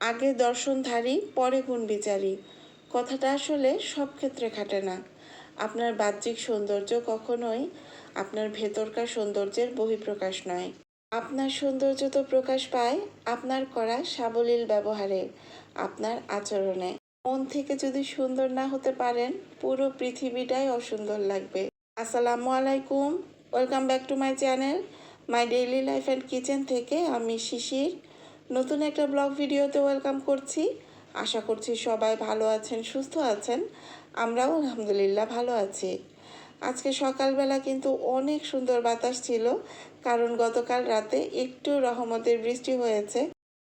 আগে দর্শনধারী, পরে গুণ বিচারী। কথাটা আসলে সব ক্ষেত্রে খাটে না। আপনার বাহ্যিক সৌন্দর্য কখনোই আপনার ভেতরকার সৌন্দর্যের বহিঃপ্রকাশ নয়। আপনার সৌন্দর্য তো প্রকাশ পায় আপনার করা সাবলীল ব্যবহারে, আপনার আচরণে। মন থেকে যদি সুন্দর না হতে পারেন, পুরো পৃথিবীটাই অসুন্দর লাগবে। আসসালামু আলাইকুম, welcome back to my channel, my daily life and kitchen থেকে আমি শিশির। নতুন একটা ব্লগ ভিডিওতে ওয়েলকাম করছি। আশা করছি সবাই ভালো আছেন, সুস্থ আছেন। আমরাও আলহামদুলিল্লাহ ভালো আছি। আজকে সকালবেলা কিন্তু অনেক সুন্দর বাতাস ছিল, কারণ গতকাল রাতে একটু রহমতের বৃষ্টি হয়েছে।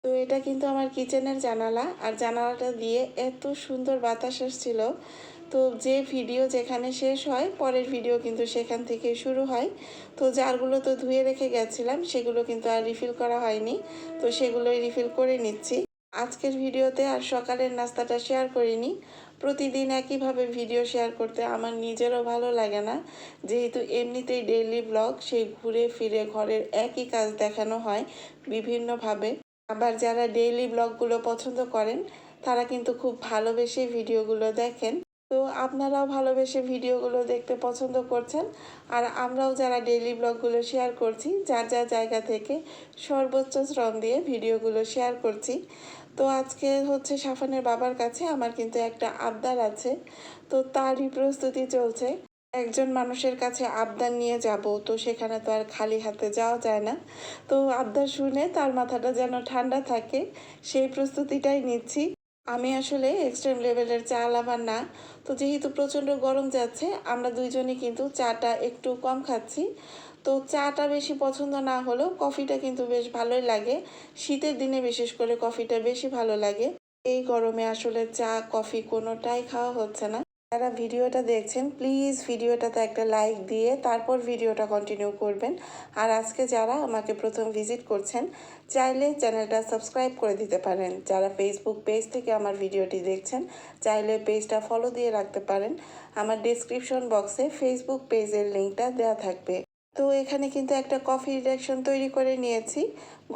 তো এটা কিন্তু আমার কিচেনের জানালা, আর জানালাটা দিয়ে এত সুন্দর বাতাস আসছিল তো যে ভিডিও যেখানে শেষ হয়, পরের ভিডিও কিন্তু সেখান থেকে শুরু হয়। তো জারগুলো তো ধুয়ে রেখে গেছিলাম, সেগুলো কিন্তু আর রিফিল করা হয়নি। তো সেগুলোই রিফিল করে নিচ্ছি। আজকের ভিডিওতে আর সকালের নাস্তাটা শেয়ার করিনি। প্রতিদিন একইভাবে ভিডিও শেয়ার করতে আমার নিজেরও ভালো লাগে না। যেহেতু এমনিতেই ডেইলি ব্লগ সেই ঘুরে ফিরে ঘরের একই কাজ দেখানো হয় বিভিন্নভাবে। আবার যারা ডেইলি ব্লগগুলো পছন্দ করেন, তারা কিন্তু খুব ভালোবেসে ভিডিওগুলো দেখেন। তো আপনারাও ভালোবেসে ভিডিওগুলো দেখতে পছন্দ করছেন। আর আমরাও যারা ডেইলি ব্লগগুলো শেয়ার করছি, যার যার জায়গা থেকে সর্বোচ্চ শ্রম দিয়ে ভিডিওগুলো শেয়ার করছি। তো আজকে হচ্ছে সাফানের বাবার কাছে আমার কিন্তু একটা আবদার আছে। তো তারই প্রস্তুতি চলছে। একজন মানুষের কাছে আবদার নিয়ে যাব, তো সেখানে তো আর খালি হাতে যাওয়া যায় না। তো আবদার শুনে তার মাথাটা যেন ঠান্ডা থাকে, সেই প্রস্তুতিটাই নিচ্ছি। আমি আসলে এক্সট্রিম লেভেলের চা লাভার না। তো যেহেতু প্রচণ্ড গরম যাচ্ছে, আমরা দুইজনে কিন্তু চাটা একটু কম খাচ্ছি। তো চাটা বেশি পছন্দ না হলেও কফিটা কিন্তু বেশ ভালোই লাগে। শীতের দিনে বিশেষ করে কফিটা বেশি ভালো লাগে। এই গরমে আসলে চা, কফি কোনোটাই খাওয়া হচ্ছে না। যারা ভিডিওটা দেখছেন প্লিজ ভিডিওটাতে একটা লাইক দিয়ে তারপর ভিডিওটা কন্টিনিউ করবেন। আর আজকে যারা আমাকে প্রথম ভিজিট করছেন, চাইলে চ্যানেলটা সাবস্ক্রাইব করে দিতে পারেন। যারা ফেসবুক পেজ থেকে আমার ভিডিওটি দেখছেন, চাইলে পেজটা ফলো দিয়ে রাখতে পারেন। আমার ডিসক্রিপশন বক্সে ফেসবুক পেজের লিঙ্কটা দেওয়া থাকবে। তো এখানে কিন্তু একটা কফি রিডাকশন তৈরি করে নিয়েছি।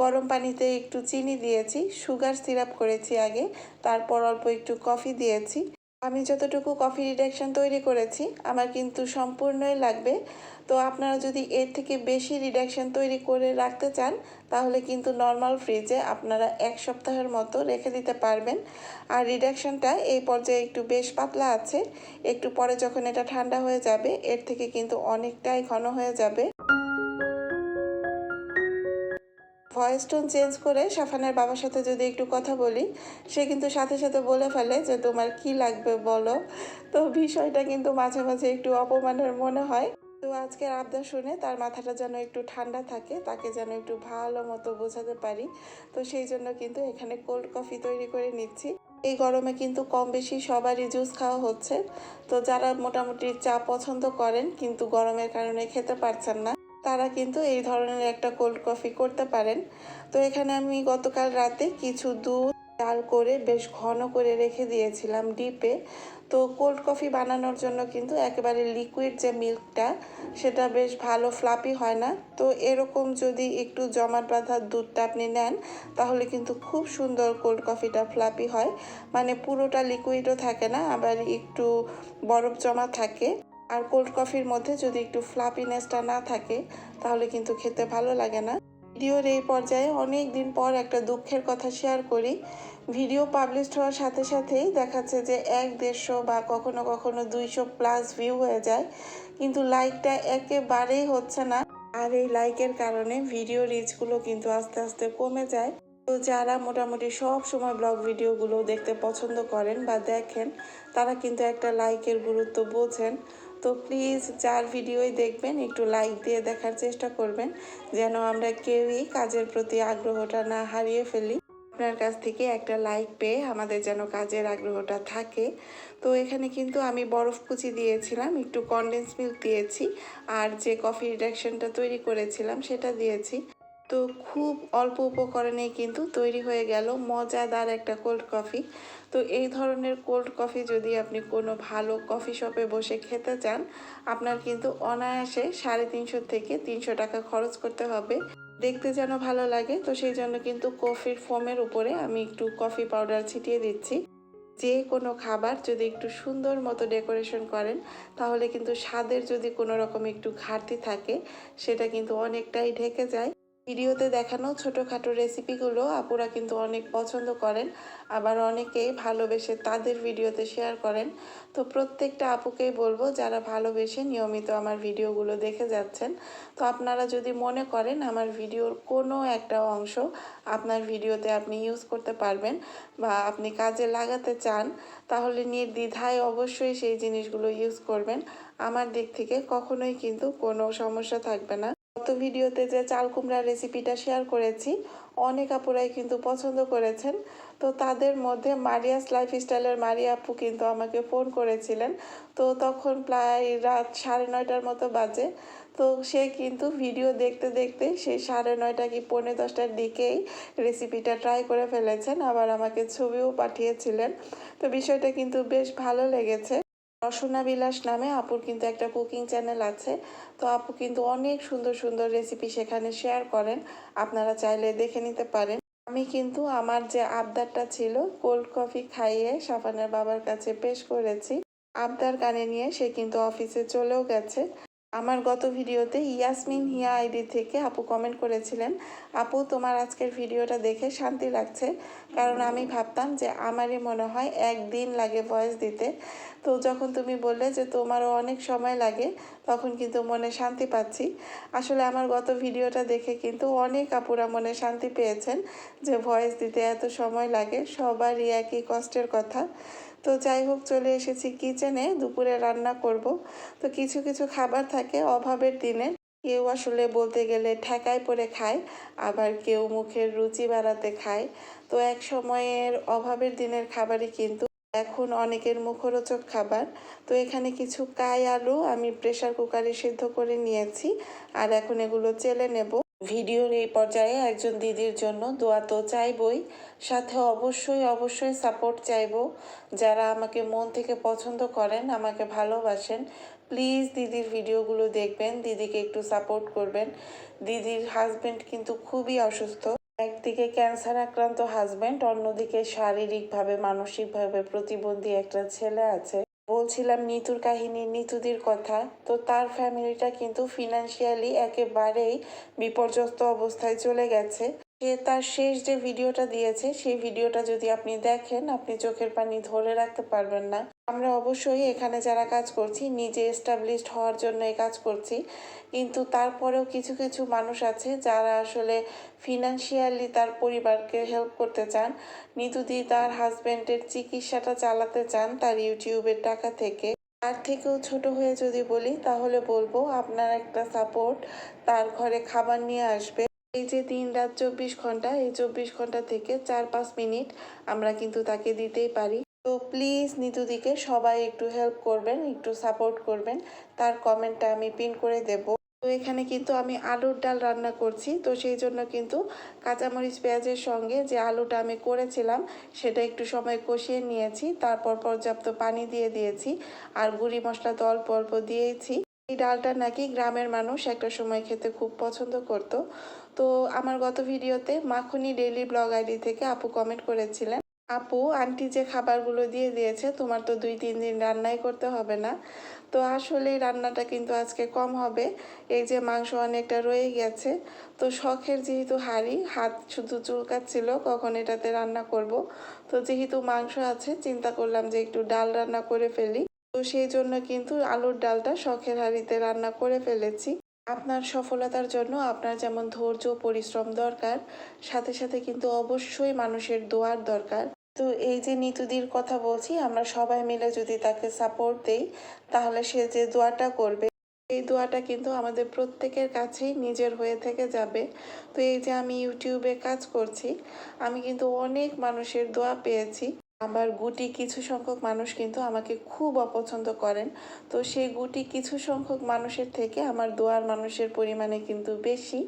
গরম পানিতে একটু চিনি দিয়েছি সুগার সিরাপ করেছি আগে, তারপর অল্প একটু কফি দিয়েছি। আমি যতটুকু কফি রিডাকশন তৈরি করেছি, আমার কিন্তু সম্পূর্ণই লাগবে। তো আপনারা যদি এর থেকে বেশি রিডাকশন তৈরি করে রাখতে চান, তাহলে কিন্তু নর্মাল ফ্রিজে আপনারা এক সপ্তাহের মতো রেখে দিতে পারবেন। আর রিডাকশনটা এই পর্যায়ে একটু বেশ পাতলা আছে, একটু পরে যখন এটা ঠান্ডা হয়ে যাবে, এর থেকে কিন্তু অনেকটাই ঘন হয়ে যাবে। ভয়েস টোন চেঞ্জ করে সাফানের বাবার সাথে যদি একটু কথা বলি, সে কিন্তু সাথে সাথে বলে ফেলে যে তোমার কি লাগবে বলো? তো বিষয়টা কিন্তু মাঝে মাঝে একটু অপমানের মনে হয়। তো আজকের আবদার শুনে তার মাথাটা যেন একটু ঠান্ডা থাকে, তাকে যেন একটু ভালো মতো বোঝাতে পারি। তো সেই জন্য কিন্তু এখানে কোল্ড কফি তৈরি করে নিচ্ছি। এই গরমে কিন্তু কম বেশি সবারই জুস খাওয়া হচ্ছে। তো যারা মোটামুটি চা পছন্দ করেন, কিন্তু গরমের কারণে খেতে পারছেন না। তারা কিন্তু এই ধরনের একটা কোল্ড কফি করতে পারেন। তো এখানে আমি গতকাল রাতে কিছু দুধ, ডাল করে বেশ ঘন করে রেখে দিয়েছিলাম ডিপে। তো কোল্ড কফি বানানোর জন্য কিন্তু একেবারে লিকুইড যে মিল্কটা সেটা বেশ ভালো ফ্লাপি হয় না। তো এরকম যদি একটু জমাট বাঁধা দুধটা আপনি নেন, তাহলে কিন্তু খুব সুন্দর কোল্ড কফিটা ফ্লাপি হয়। মানে পুরোটা লিকুইডও থাকে না, আবার একটু বরফ জমা থাকে। আর কোল্ড কফির মধ্যে যদি একটু ফ্লাপিনেসটা না থাকে, তাহলে কিন্তু খেতে ভালো লাগে না। ভিডিওর এই পর্যায়ে অনেক দিন পর একটা দুঃখের কথা শেয়ার করি। ভিডিও পাবলিশ হওয়ার সাথে সাথেই দেখাচ্ছে যে এক দেড়শো বা কখনো কখনো দুইশো প্লাস ভিউ হয়ে যায়। কিন্তু লাইকটা একেবারেই হচ্ছে না। আর এই লাইকের কারণে ভিডিও রিচগুলো কিন্তু আস্তে আস্তে কমে যায়। তো যারা মোটামুটি সব সময় ব্লগ ভিডিওগুলো দেখতে পছন্দ করেন বা দেখেন, তারা কিন্তু একটা লাইকের গুরুত্ব বোঝেন। তো প্লিজ যার ভিডিওই দেখবেন, একটু লাইক দিয়ে দেখার চেষ্টা করবেন, যেন আমরা কেউই কাজের প্রতি আগ্রহটা না হারিয়ে ফেলি। আপনার কাছ থেকে একটা লাইক পেয়ে আমাদের যেন কাজের আগ্রহটা থাকে। তো এখানে কিন্তু আমি বরফ কুচি দিয়েছিলাম, একটু কনডেন্স মিল্ক দিয়েছি, আর যে কফি রিডাকশনটা তৈরি করেছিলাম সেটা দিয়েছি। তো খুব অল্প উপকরণেই কিন্তু তৈরি হয়ে গেল। মজাদার একটা কোল্ড কফি তো এই ধরনের কোল্ড কফি যদি আপনি কোনো ভালো কফি শপে বসে খেতে চান, আপনার কিন্তু অনায়াসে সাড়ে তিনশো থেকে তিনশো টাকা খরচ করতে হবে। দেখতে যেন ভালো লাগে, তো সেই জন্য কিন্তু কফির ফোমের উপরে আমি একটু কফি পাউডার ছিটিয়ে দিচ্ছি। যে কোনো খাবার যদি একটু সুন্দর মতো ডেকোরেশন করেন, তাহলে কিন্তু স্বাদের যদি কোনো রকম একটু ঘাটতি থাকে, সেটা কিন্তু অনেকটাই ঢেকে যায়। ভিডিওতে দেখানো ছোটোখাটো রেসিপিগুলো আপুরা কিন্তু অনেক পছন্দ করেন, আবার অনেকেই ভালোবেসে তাদের ভিডিওতে শেয়ার করেন। তো প্রত্যেকটা আপুকেই বলব, যারা ভালোবেসে নিয়মিত আমার ভিডিওগুলো দেখে যাচ্ছেন, তো আপনারা যদি মনে করেন আমার ভিডিওর কোনো একটা অংশ আপনার ভিডিওতে আপনি ইউজ করতে পারবেন বা আপনি কাজে লাগাতে চান, তাহলে নির্দ্বিধায় অবশ্যই সেই জিনিসগুলো ইউজ করবেন। আমার দিক থেকে কখনোই কিন্তু কোনো সমস্যা থাকবে না। গত ভিডিওতে যে চাল কুমড়ার রেসিপিটা শেয়ার করেছি, অনেক আপুরাই কিন্তু পছন্দ করেছেন। তো তাদের মধ্যে মারিয়াস লাইফস্টাইলের মারিয়া আপু কিন্তু আমাকে ফোন করেছিলেন। তো তখন প্রায় রাত সাড়ে নয়টার মতো বাজে। তো সে কিন্তু ভিডিও দেখতে দেখতে সেই সাড়ে নয়টা কি পৌনে দশটার দিকেই রেসিপিটা ট্রাই করে ফেলেছেন। আবার আমাকে ছবিও পাঠিয়েছিলেন। তো বিষয়টা কিন্তু বেশ ভালো লেগেছে। রসনা বিলাস নামে আপুর কিন্তু একটা কুকিং চ্যানেল আছে। তো আপু কিন্তু অনেক সুন্দর সুন্দর রেসিপি সেখানে শেয়ার করেন। আপনারা চাইলে দেখে নিতে পারেন। আমি কিন্তু আমার যে আবদারটা ছিল কোল্ড কফি খাইয়ে সাফানের বাবার কাছে পেশ করেছি। আবদার কানে নিয়ে সে কিন্তু অফিসে চলেও গেছে। আমার গত ভিডিওতে ইয়াসমিন হিয়া আইডি থেকে আপু কমেন্ট করেছিলেন, আপু, তোমার আজকের ভিডিওটা দেখে শান্তি লাগছে। কারণ আমি ভাবতাম যে আমারই মনে হয় একদিন লাগে ভয়েস দিতে। তো যখন তুমি বললে যে তোমারও অনেক সময় লাগে, তখন কিন্তু মনে শান্তি পাচ্ছি। আসলে আমার গত ভিডিওটা দেখে কিন্তু অনেক আপুরা মনে শান্তি পেয়েছেন যে ভয়েস দিতে এত সময় লাগে। সবারই একই কষ্টের কথা। তো যাই হোক, চলে এসেছি কিচেনে দুপুরে রান্না করব। তো কিছু কিছু খাবার থাকে অভাবের দিনে। কেউ আসলে বলতে গেলে ঠেকায় পরে খায়, আবার কেউ মুখের রুচি বাড়াতে খায়। তো এক সময়ের অভাবের দিনের খাবারই কিন্তু এখন অনেকের মুখরোচক খাবার। তো এখানে কিছু কাই আলু আমি প্রেশার কুকারে সিদ্ধ করে নিয়েছি, আর এখন এগুলো চেলে নেব। ভিডিওর এই পর্যায়ে একজন দিদির জন্য দোয়া তো চাইবই। সাথে অবশ্যই অবশ্যই সাপোর্ট চাইব। যারা আমাকে মন থেকে পছন্দ করেন, আমাকে ভালোবাসেন প্লিজ দিদির ভিডিওগুলো দেখবেন, দিদিকে একটু সাপোর্ট করবেন। দিদির হাজবেন্ড কিন্তু খুবই অসুস্থ। একদিকে ক্যান্সার আক্রান্ত হাজবেন্ড অন্যদিকে শারীরিকভাবে, মানসিকভাবে প্রতিবন্ধী একটা ছেলে আছে। বলছিলাম নিতুর কাহিনী, নিতুদির কথা। তো তার ফ্যামিলিটা কিন্তু ফিনান্সিয়ালি একেবারেই বিপর্যস্ত অবস্থায় চলে গেছে। সে তার শেষ যে ভিডিওটা দিয়েছে, সেই ভিডিওটা যদি আপনি দেখেন, আপনি চোখের পানি ধরে রাখতে পারবেন না। আমরা অবশ্যই এখানে যারা কাজ করছি, নিজে এস্টাবলিশড হওয়ার জন্য এই কাজ করছি। কিন্তু তারপরেও কিছু কিছু মানুষ আছে যারা আসলে ফিনান্সিয়ালি তার পরিবারকে হেল্প করতে চান। নিতুদি তার হাজব্যান্ডের চিকিৎসাটা চালাতে চান তার ইউটিউবের টাকা থেকে। তার থেকেও ছোট হয়ে যদি বলি, তাহলে বলব আপনার একটা সাপোর্ট তার ঘরে খাবার নিয়ে আসবে। এই যে দিন রাত চব্বিশ ঘণ্টা, এই চব্বিশ ঘণ্টা থেকে চার পাঁচ মিনিট আমরা কিন্তু তাকে দিতেই পারি। তো প্লিজ নিতুদিকে সবাই একটু হেল্প করবেন, একটু সাপোর্ট করবেন। তার কমেন্টটা আমি পিন করে দেব। তো এখানে কিন্তু আমি আলুর ডাল রান্না করছি। তো সেই জন্য কিন্তু কাঁচামরিচ পেঁয়াজের সঙ্গে যে আলুটা আমি করেছিলাম, সেটা একটু সময় কষিয়ে নিয়েছি। তারপর পর্যাপ্ত পানি দিয়ে দিয়েছি আর গুঁড়ি মশলা তো অল্প অল্প দিয়েছি। এই ডালটা নাকি গ্রামের মানুষ একটা সময় খেতে খুব পছন্দ করত। তো আমার গত ভিডিওতে মাখনি ডেইলি ব্লগ আইডি থেকে আপু কমেন্ট করেছিলেন। আপু, আন্টি যে খাবারগুলো দিয়ে দিয়েছে, তোমার তো দুই, তিন দিন রান্নাই করতে হবে না। তো আসলে রান্নাটা কিন্তু আজকে কম হবে। এই যে মাংস অনেকটা রয়ে গেছে। তো শখের যেহেতু হাড়ি, হাত শুধু চুলকাচ্ছিল, কখন এটাতে রান্না করব? তো যেহেতু মাংস আছে, চিন্তা করলাম যে একটু ডাল রান্না করে ফেলি। তো সেই জন্য কিন্তু আলুর ডালটা শখের হাঁড়িতে রান্না করে ফেলেছি। আপনার সফলতার জন্য আপনার যেমন ধৈর্য, পরিশ্রম দরকার, সাথে সাথে কিন্তু অবশ্যই মানুষের দোয়ার দরকার। তো এই যে নিতুদির কথা বলছি, আমরা সবাই মিলে যদি তাকে সাপোর্ট দেই, তাহলে সে যে দোয়াটা করবে, এই দোয়াটা কিন্তু আমাদের প্রত্যেকের কাছেই নিজের হয়ে থেকে যাবে। তো এই যে আমি ইউটিউবে কাজ করছি, আমি কিন্তু অনেক মানুষের দোয়া পেয়েছি। আবার গুটি কিছু সংখ্যক মানুষ কিন্তু আমাকে খুব অপছন্দ করেন। তো সেই গুটি কিছু সংখ্যক মানুষের থেকে আমার দোয়ার মানুষের পরিমাণে কিন্তু বেশি,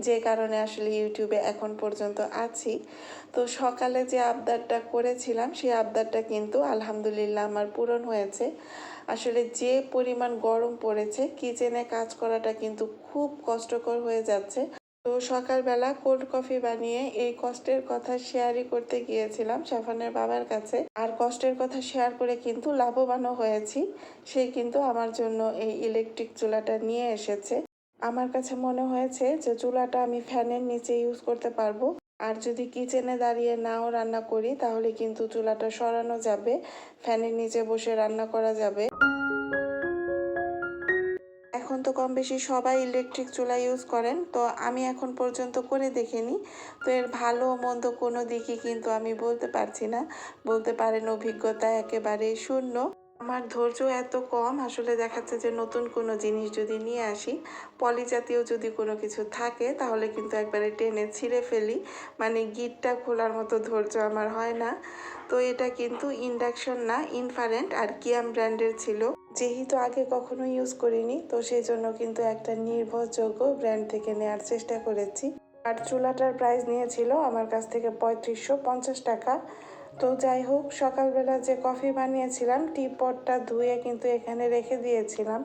যে কারণে আসলে ইউটিউবে এখন পর্যন্ত আছি। তো সকালে যে আবদারটা করেছিলাম, সেই আবদারটা কিন্তু আলহামদুলিল্লাহ আমার পূরণ হয়েছে। আসলে যে পরিমাণ গরম পড়েছে, কিচেনে কাজ করাটা কিন্তু খুব কষ্টকর হয়ে যাচ্ছে। তো সকালবেলা কোল্ড কফি বানিয়ে এই কষ্টের কথা শেয়ারই করতে গিয়েছিলাম সাফানের বাবার কাছে। আর কষ্টের কথা শেয়ার করে কিন্তু লাভবানও হয়েছি। সে কিন্তু আমার জন্য এই ইলেকট্রিক চুলাটা নিয়ে এসেছে। আমার কাছে মনে হয়েছে যে চুলাটা আমি ফ্যানের নিচে ইউজ করতে পারব। আর যদি কিচেনে দাঁড়িয়ে নাও রান্না করি, তাহলে কিন্তু চুলাটা সরানো যাবে, ফ্যানের নিচে বসে রান্না করা যাবে। কম বেশি সবাই ইলেকট্রিক চুলা ইউজ করেন। তো আমি এখন পর্যন্ত করে দেখিনি। তো এর ভালো মন্দ কোনো দিকই কিন্তু আমি বলতে পারছি না। বলতে পারেন অভিজ্ঞতা একেবারে শূন্য। আমার ধৈর্য এত কম, আসলে দেখাচ্ছে যে নতুন কোনো জিনিস যদি নিয়ে আসি, পলি জাতীয় যদি কোনো কিছু থাকে, তাহলে কিন্তু একবারে টেনে ছিঁড়ে ফেলি। মানে গিটটা খোলার মতো ধৈর্য আমার হয় না। তো এটা কিন্তু ইন্ডাকশন না, ইনফারেন্ট আর কিয়াম ব্র্যান্ডের ছিল। যেহেতু আগে কখনো ইউজ করিনি, তো সেই জন্য কিন্তু একটা নির্ভরযোগ্য ব্র্যান্ড থেকে নেওয়ার চেষ্টা করেছি। আর চুলাটার প্রাইস নিয়েছিল আমার কাছ থেকে পঁয়ত্রিশশো পঞ্চাশ টাকা। তো যাই হোক, সকালবেলা যে কফি বানিয়েছিলাম টি পটটা ধুয়ে কিন্তু এখানে রেখে দিয়েছিলাম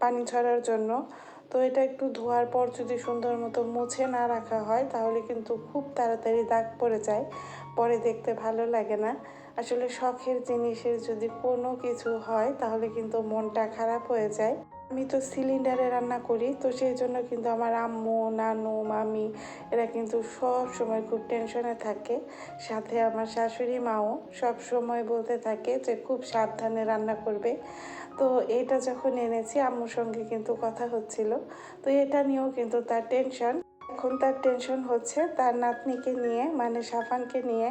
পানি ছড়ার জন্য। তো এটা একটু ধোয়ার পর যদি সুন্দর মতো মুছে না রাখা হয়, তাহলে কিন্তু খুব তাড়াতাড়ি দাগ পড়ে যায়। পরে দেখতে ভালো লাগে না। আসলে শখের জিনিসের যদি কোনো কিছু হয়, তাহলে কিন্তু মনটা খারাপ হয়ে যায়। আমি তো সিলিন্ডারে রান্না করি, তো সেই জন্য কিন্তু আমার আম্মু, নানু, মামি, এরা কিন্তু সব সময় খুব টেনশনে থাকে। সাথে আমার শাশুড়ি মাও সব সময় বলতে থাকে যে খুব সাবধানে রান্না করবে। তো এটা যখন এনেছি, আম্মুর সঙ্গে কিন্তু কথা হচ্ছিল। তো এটা নিয়েও কিন্তু তার টেনশন এখন তার টেনশন হচ্ছে তার নাতনিকে নিয়ে মানে সাফানকে নিয়ে।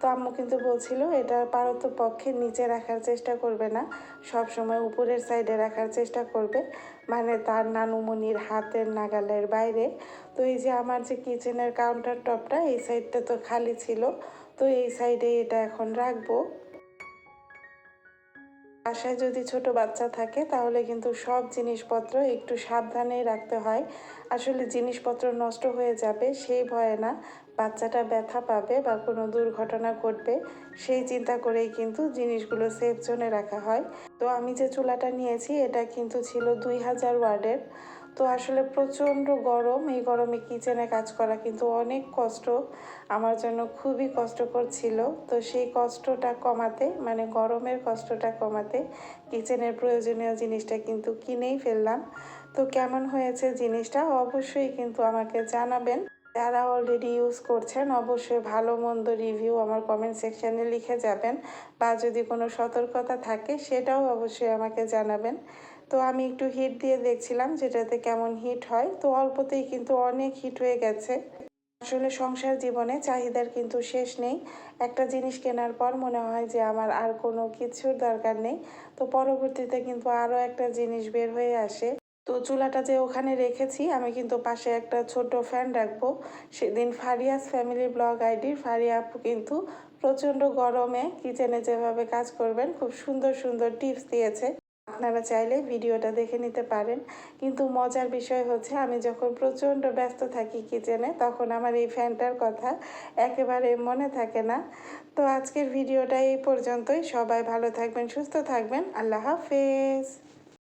তো আম্মু কিন্তু বলছিল, এটা পারত পক্ষে নিচে রাখার চেষ্টা করবে না। সব সময় উপরের সাইডে রাখার চেষ্টা করবে। মানে তার নানুমনির হাতের নাগালের বাইরে। তো এই যে আমার যে কিচেনের কাউন্টার টপটা এই সাইডটা তো খালি ছিল। তো এই সাইডে এটা এখন রাখব। বাসায় যদি ছোট বাচ্চা থাকে, তাহলে কিন্তু সব জিনিসপত্র একটু সাবধানেই রাখতে হয়। আসলে জিনিসপত্র নষ্ট হয়ে যাবে, সেই ভয়ে না। বাচ্চাটা ব্যথা পাবে বা কোনো দুর্ঘটনা ঘটবে, সেই চিন্তা করেই কিন্তু জিনিসগুলো সেফ জোনে রাখা হয়। তো আমি যে চুলাটা নিয়েছি, এটা কিন্তু ছিল দুই হাজার ওয়ার্ডের। তো আসলে প্রচণ্ড গরম, এই গরমে কিচেনে কাজ করা কিন্তু অনেক কষ্ট, আমার জন্য খুবই কষ্টকর ছিল। তো সেই কষ্টটা কমাতে মানে গরমের কষ্টটা কমাতে কিচেনের প্রয়োজনীয় জিনিসটা কিন্তু কিনেই ফেললাম। তো কেমন হয়েছে জিনিসটা, অবশ্যই কিন্তু আমাকে জানাবেন। যারা অলরেডি ইউজ করছেন, অবশ্যই ভালো মন্দ রিভিউ আমার কমেন্ট সেকশানে লিখে যাবেন বা যদি কোনো সতর্কতা থাকে সেটাও অবশ্যই আমাকে জানাবেন। তো আমি একটু হিট দিয়ে দেখছিলাম যেটাতে কেমন হিট হয়। তো অল্পতেই কিন্তু অনেক হিট হয়ে গেছে। আসলে সংসার জীবনে চাহিদার কিন্তু শেষ নেই। একটা জিনিস কেনার পর মনে হয় যে আমার আর কোনো কিছুর দরকার নেই। তো পরবর্তীতে কিন্তু আরও একটা জিনিস বের হয়ে আসে। তো চুলাটা যে ওখানে রেখেছি, আমি কিন্তু পাশে একটা ছোট ফ্যান রাখব। সেদিন ফারিয়াস ফ্যামিলি ব্লগ আইডির ফারিয়া আপু কিন্তু প্রচণ্ড গরমে কিচেনে যেভাবে কাজ করবেন, খুব সুন্দর সুন্দর টিপস দিয়েছে। আপনারা চাইলে ভিডিওটা দেখে নিতে পারেন। কিন্তু মজার বিষয় হচ্ছে, আমি যখন প্রচণ্ড ব্যস্ত থাকি কিচেনে, তখন আমার এই ফ্যানটার কথা একেবারে মনে থাকে না। তো আজকের ভিডিওটা এই পর্যন্তই। সবাই ভালো থাকবেন, সুস্থ থাকবেন। আল্লাহ হাফেজ।